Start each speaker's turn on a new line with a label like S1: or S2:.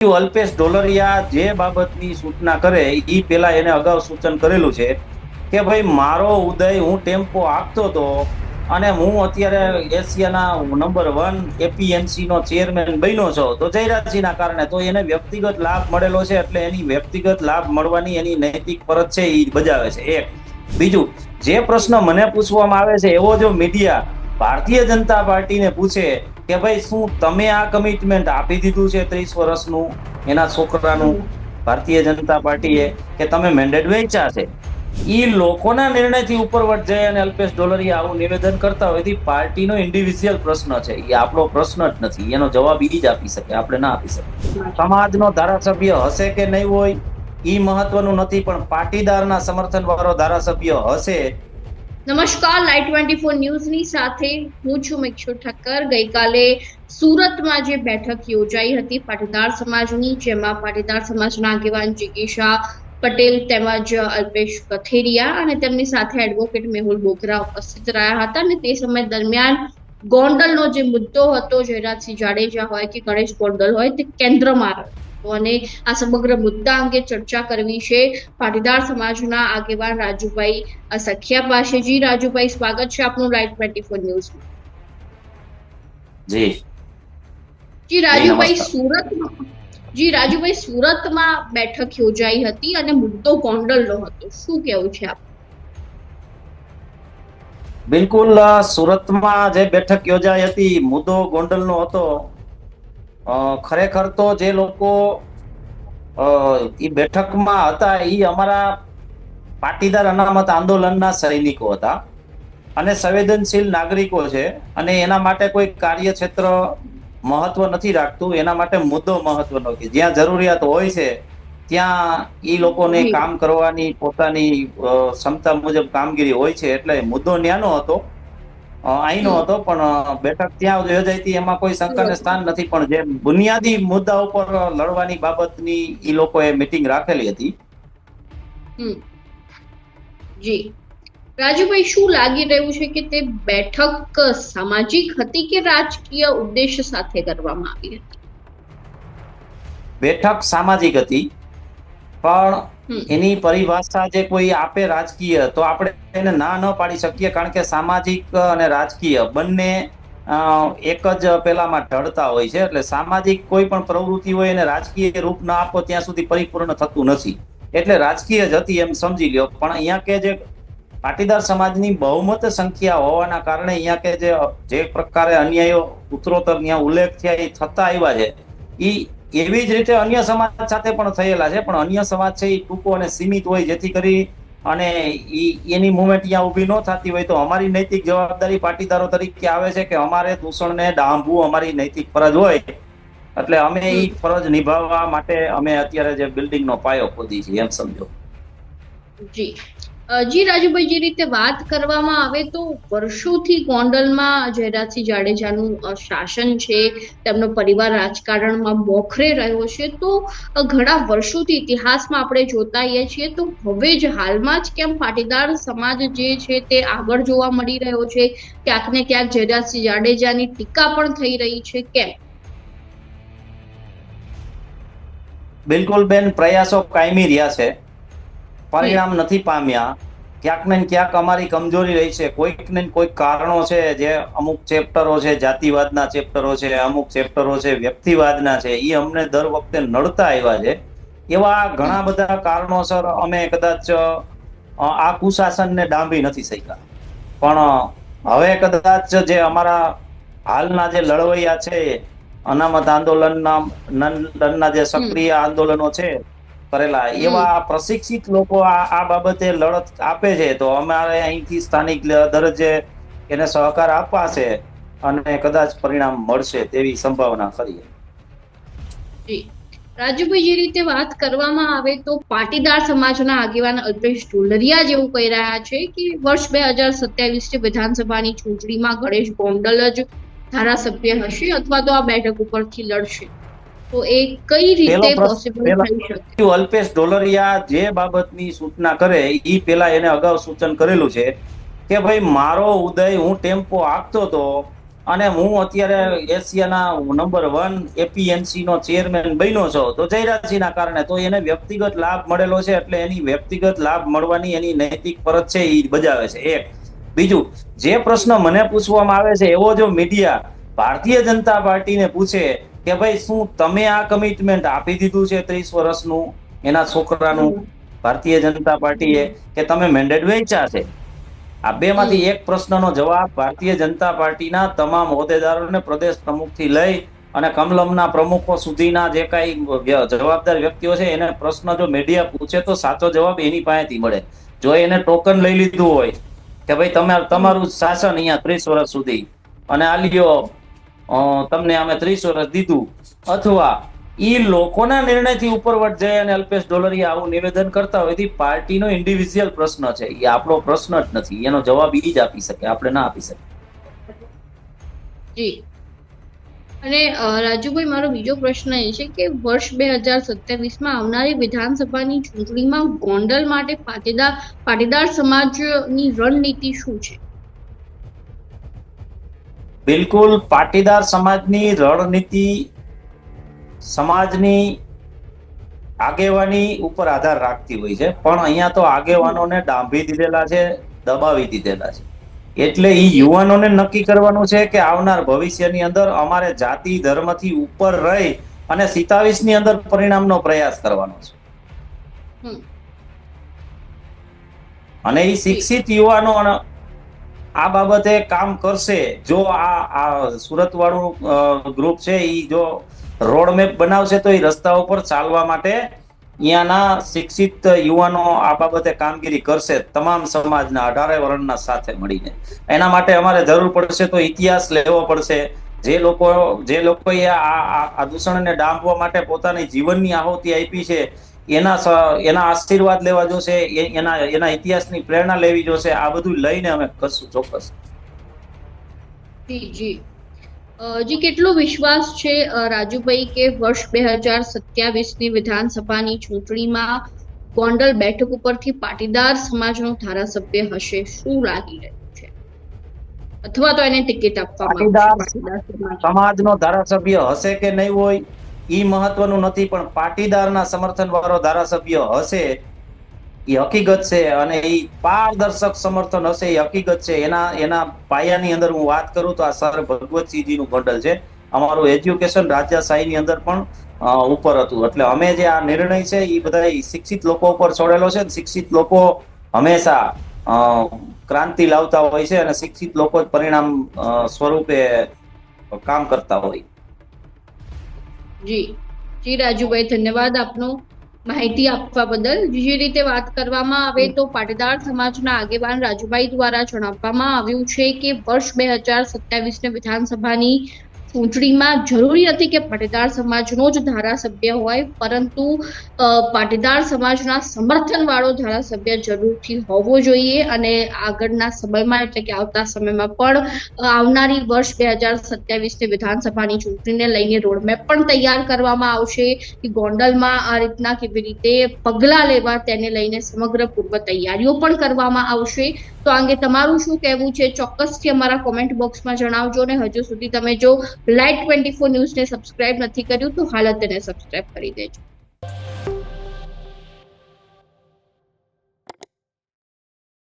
S1: અલ્પેશ ઢોલરિયા જે બાબતની સૂચના કરે એ પેલા એને અગાઉ સૂચન કરેલું છે કે ભાઈ, મારો ઉદય હું ટેમ્પો આપતો હતો અને હું અત્યારે એશિયાના નંબર વન એપીએમસી નો ચેરમેન બન્યો છો. તો જયરાજસિંહના કારણે તો એને વ્યક્તિગત લાભ મળેલો છે એટલે એની વ્યક્તિગત લાભ મળવાની એની નૈતિક ફરજ છે એ બજાવે છે. એક. બીજું, જે પ્રશ્ન મને પૂછવામાં આવે છે એવો જો મીડિયા ભારતીય જનતા પાર્ટીને પૂછે કે ભાઈ શું તમે આ કમિટમેન્ટ આપી દીધું છે ત્રીસ વર્ષનું એના છોકરાનું ભારતીય જનતા પાર્ટીએ કે તમે મેન્ડેટ વેચ્યા ઈ લોકોના નિર્ણયથી ઉપરવટ જાય અને અલ્પેશ ડોલરી આવું નિવેદન કરતા હોય પાર્ટીનો ઇન્ડિવિજ્યુઅલ પ્રશ્ન છે. એ આપણો પ્રશ્ન જ નથી. એનો જવાબ એ જ આપી શકે, આપણે ના આપી શકીએ. સમાજનો ધારાસભ્ય હશે કે નહીં હોય એ મહત્વનું નથી, પણ પાટીદારના સમર્થન વાળો ધારાસભ્ય હશે
S2: નમસ્કાર લાઈટ ટ્વેન્ટી ફોર ન્યૂઝની સાથે હું છું મિક્ષુ ઠક્કર. ગઈકાલે સુરતમાં જે બેઠક યોજાઈ હતી પાટીદાર સમાજની, જેમાં પાટીદાર સમાજના આગેવાન જિગીશા પટેલ તેમજ અલ્પેશ કથેરિયા અને તેમની સાથે એડવોકેટ મેહુલ બોગરા ઉપસ્થિત રહ્યા હતા અને તે સમય દરમિયાન ગોંડલનો જે મુદ્દો હતો, જયરાજસિંહ જાડેજા હોય કે ગણેશ ગોંડલ હોય, તે કેન્દ્રમાં રહ્યો. અને આ સમગ્ર મુદ્દા અંગે ચર્ચા કરવી છે. પાટીદાર સમાજના આગેવાન રાજુભાઈ સખિયા પાસેજી રાજુભાઈ સ્વાગત છે આપનું લાઈવ ટ્વેન્ટી ફોર ન્યૂઝમાં.
S1: જી.
S2: જી રાજુભાઈ સુરતમાં જી રાજુભાઈ સુરતમાં બેઠક યોજાઈ હતી અને મુદ્દો ગોંડલનો હતો. શું કેવું છે આપ?
S1: બિલકુલ સુરતમાં જે બેઠક યોજાઈ હતી મુદ્દો ગોંડલનો હતો. ખરેખર તો જે લોકો એ બેઠકમાં હતા એ અમારા પાટીદાર અનામત આંદોલનના સૈનિકો હતા અને સંવેદનશીલ નાગરિકો છે અને એના માટે કોઈ કાર્યક્ષેત્ર મહત્વ નથી રાખતું એના માટે મુદ્દો મહત્વનો કે જ્યાં જરૂરિયાત હોય છે ત્યાં એ લોકોને કામ કરવાની પોતાની ક્ષમતા મુજબ કામગીરી હોય છે એટલે મુદ્દો ન્યાનો હતો. અહીંનો. હતો પણ બેઠક ત્યાં યોજાઈ હતી. એમાં કોઈ શંકાને સ્થાન નથી પણ જે બુનિયાદી મુદ્દા ઉપર લડવાની બાબતની એ લોકોએ મિટિંગ રાખેલી હતી.
S2: જી. રાજુભાઈ શું લાગી રહ્યું છે કે તે બેઠક સામાજિક હતી કે રાજકીય ઉદ્દેશ સાથે કરવામાં આવી હતી?
S1: બેઠક સામાજિક હતી. પણ એની પરિભાષા જે કોઈ આપે રાજકીય તો આપણે એને ના ન પાડી શકીએ કારણ કે સામાજિક અને રાજકીય બંને એક જ પેલામાં ઢળતા હોય છે. એટલે સામાજિક કોઈ પણ પ્રવૃત્તિ હોય એને રાજકીય રૂપ ના આપો ત્યાં સુધી પરિપૂર્ણ થતું નથી. એટલે રાજકીય જ હતી એમ સમજી લ્યો. પણ અહીંયા કે જે પાટીદાર સમાજની બહુમત સંખ્યા હોવાના કારણે અહીંયા કે જે જે પ્રકારે અન્યાયો ઉત્તરોત્તર ત્યાં ઉલ્લેખ થયા એ થતા આવ્યા છે. ઈ એવી જ રીતે અન્ય સમાજ સાથે પણ થયેલા છે પણ અન્ય સમાજ છે એ ટૂંકો અને સીમિત હોય જેથી કરી અને એની મુવમેન્ટ અહીંયા ઊભી ન થતી હોય તો અમારી નૈતિક જવાબદારી પાટીદારો તરીકે આવે છે કે અમારે દૂષણને ડાંભવું અમારી નૈતિક ફરજ હોય. એટલે અમે એ ફરજ નિભાવવા માટે અમે અત્યારે જે બિલ્ડિંગનો પાયો ખોદી છીએ એમ સમજો.
S2: જી. જી રાજુભાઈ, જે રીતે વાત કરવામાં આવે તો વર્ષોથી ગોંડલમાં જયરાજસિંહ જાડેજાનું શાસન છે, તેમનો પરિવાર રાજકારણમાં મોખરે રહ્યો છે, તો ઘણા વર્ષોથી ઇતિહાસમાં આપણે જોતા છીએ, તો હવે જ હાલમાં જ કેમ પાટીદાર સમાજ જે છે તે આગળ જોવા મળી રહ્યો છે? ક્યાંક ને ક્યાંક જયરાજસિંહ જાડેજાની ટીકા પણ થઈ રહી છે, કેમ?
S1: બિલકુલ બેન પ્રયાસો કાયમી રહ્યા છે. પરિણામ નથી પામ્યા. ક્યાંક ને ક્યાંક અમારી કમજોરી રહી છે. કોઈક ને કોઈક કારણો છે જે અમુક ચેપ્ટરો છે જાતિવાદના ચેપ્ટરો છે અમુક ચેપ્ટરો છે વ્યક્તિવાદના છે એ અમને દર વખતે નડતા આવ્યા છે. એવા ઘણા બધા કારણોસર અમે કદાચ આ કુશાસનને ડાંભી નથી શક્યા. પણ હવે કદાચ જે અમારા હાલના જે લડવૈયા છે અનામત આંદોલનના જે સક્રિય આંદોલનો છે કરેલા. એવા પ્રશિક્ષિત લોકો આ બાબતે લડત આપે છે. તો અમારે અહીંથી સ્થાનિક દરજ્જે એને સહકાર અપાશે અને કદાચ પરિણામ મળશે તેવી સંભાવના ખરી
S2: રાજુભાઈ જે રીતે વાત કરવામાં આવે તો પાટીદાર સમાજના આગેવાન અલ્પેશ ઢોલરિયા જેવું કહી રહ્યા છે કે વર્ષ બે હજાર સત્યાવીસ વિધાનસભાની ચૂંટણીમાં ગણેશ ગોંડલ જ ધારાસભ્ય હશે અથવા તો આ બેઠક ઉપરથી લડશે. તો એ કઈ રીતે પોસિબલ થઈ શકે?
S1: અલ્પેશ ડોલરિયા જે બાબતની સૂચના કરે એ પેલા એને અગાઉ સૂચન કરેલું છે કે ભાઈ મારો ઉદય હું ટેમ્પો આપતો હતો અને હું અત્યારે એશિયાના નંબર વન એપીએમસી નો ચેરમેન બન્યો છો તો જયરાજસિંહના કારણે તો એને વ્યક્તિગત લાભ મળેલો છે એટલે એની વ્યક્તિગત લાભ મળવાની એની નૈતિક ફરજ છે એ બજાવે છે. એક. બીજું જે પ્રશ્ન મને પૂછવામાં આવે છે એવો જો મીડિયા ભારતીય જનતા પાર્ટીને પૂછે કે ભાઈ શું તમે આ કમિટમેન્ટ આપી દીધું છે ત્રીસ વર્ષનું એના છોકરાનું ભારતીય જનતા પાર્ટીએ કે તમે મેન્ડેટ વેચ્યા છે? આ બે માંથી એક પ્રશ્નનો જવાબ ભારતીય જનતા પાર્ટીના તમામ હોદ્દેદારોને પ્રદેશ પ્રમુખથી લઈ અને કમલમના પ્રમુખો સુધીના જે કાંઈ જવાબદાર વ્યક્તિઓ છે એને પ્રશ્ન જો મીડિયા પૂછે તો સાચો જવાબ એની પાસેથી મળે. જો એને ટોકન લઈ લીધું હોય કે ભાઈ તમે તમારું શાસન અહીંયા ત્રીસ વર્ષ સુધી અને આ લ્યો અ, તમને અમે ત્રીસ વર્ષ દીધું. અથવા એ લોકોના નિર્ણયથી ઉપરવટ જઈ અને અલ્પેશ ડોલરિયા આવું નિવેદન કરતા હોય પાર્ટીનો ઇન્ડિવિજ્યુઅલ પ્રશ્ન છે. એ આપણો પ્રશ્ન જ નથી. એનો જવાબ એ જ આપી શકે. આપણે ના આપી શકીએ.
S2: જી. અને રાજુભાઈ, મારો બીજો પ્રશ્ન એ છે કે વર્ષ બે હજાર સત્યાવીસમાં આવનારી વિધાનસભાની ચૂંટણીમાં ગોંડલ માટે પાટીદાર પાટીદાર સમાજની રણનીતિ શું છે?
S1: બિલકુલ પાટીદાર સમાજની રણનીતિ સમાજની આગેવાની ઉપર આધાર રાખતી હોય છે. પણ અહીંયા તો આગેવાનોને ડાંભી દીધેલા છે દબાવી દીધેલા છે. એટલે એ યુવાનોને નક્કી કરવાનું છે કે આવનાર ભવિષ્યની અંદર અમારે જાતિ ધર્મથી ઉપર રહી અને ની અંદર પરિણામનો પ્રયાસ કરવાનો છે. અને એ શિક્ષિત યુવાનો આ બાબતે કામ કરશે. જો આ આ સુરત વાળું ગ્રુપ છે એ જો રોડ મેપ બનાવશે, તો એ રસ્તા ઉપર ચાલવા માટે અહીંયાના શિક્ષિત યુવાનો આ બાબતે કામગીરી કરશે, તમામ સમાજના અઢારે વર્ણના સાથે મળીને. એના માટે અમારે જરૂર પડશે તો ઇતિહાસ લેવો પડશે. જે લોકો, જે લોકોએ આ, આ- દૂષણને ડામવા માટે પોતાની જીવનની આહુતિ આપી છે એના એના આશીર્વાદ લેવા જોશે એના એના ઇતિહાસની પ્રેરણા લેવી જોશે આ બધું લઈને અમે કરશું ચોક્કસ.
S2: જી જી. જી કેટલો વિશ્વાસ છે રાજુભાઈ કે વર્ષ બે હજાર સત્યાવીસની વિધાનસભાની ચૂંટણીમાં ગોંડલ બેઠક ઉપરથી પાટીદાર સમાજનો ધારાસભ્ય હશે? શું લાગી રહ્યું છે? અથવા તો એને ટિકિટ આપવા
S1: પાટીદાર સમાજનો ધારાસભ્ય હશે કે નહીં હોય ઈ મહત્વનું નથી, પણ પાટીદારના સમર્થન વાળો ધારાસભ્ય હશે એ હકીકત છે અને એ પારદર્શક સમર્થન હશે એ હકીકત છે. એના એના પાયાની અંદર હું વાત કરું તો આ સર ભગવતસિંહજીનું ભંડલ છે. અમારું એજ્યુકેશન રાજ્યશાહીની અંદર પણ ઉપર હતું. એટલે અમે જે આ નિર્ણય છે એ બધા શિક્ષિત લોકો ઉપર છોડેલો છે શિક્ષિત લોકો હંમેશા ક્રાંતિ લાવતા હોય છે અને શિક્ષિત લોકો જ પરિણામ સ્વરૂપે કામ કરતા હોય.
S2: જી. જી રાજુભાઈ, ધન્યવાદ આપનો માહિતી આપવા બદલ. જે રીતે વાત કરવામાં આવે તો પાટીદાર સમાજના આગેવાન રાજુભાઈ દ્વારા જણાવવામાં આવ્યું છે કે વર્ષ બે હજાર સત્યાવીસની વિધાનસભાની ચૂંટણીમાં જરૂરી નથી કે પાટીદાર સમાજનો જ ધારાસભ્ય હોય, પરંતુ પાટીદાર સમાજના સમર્થન વાળો ધારાસભ્ય જરૂરથી હોવો જોઈએ અને આગળના સમયમાં, એટલે કે આવતા સમયમાં પણ આવનારી વર્ષ બે હજાર સત્યાવીસની વિધાનસભાની ચૂંટણીને લઈને રોડમેપ પણ તૈયાર કરવામાં આવશે કે ગોંડલમાં આ રીતના કેવી રીતે પગલાં લેવા તેને લઈને સમગ્ર પૂર્વ તૈયારીઓ પણ કરવામાં આવશે. તો આ અંગે તમારું શું કહેવું છે? ચોક્કસથી અમારા કોમેન્ટ બોક્સમાં જણાવજો ને હજુ સુધી તમે જો લાઈટ ટ્વેન્ટી ફોર ન્યૂઝને સબસ્ક્રાઇબ નથી કર્યું તો હાલ તેને સબસ્ક્રાઇબ કરી દેજો.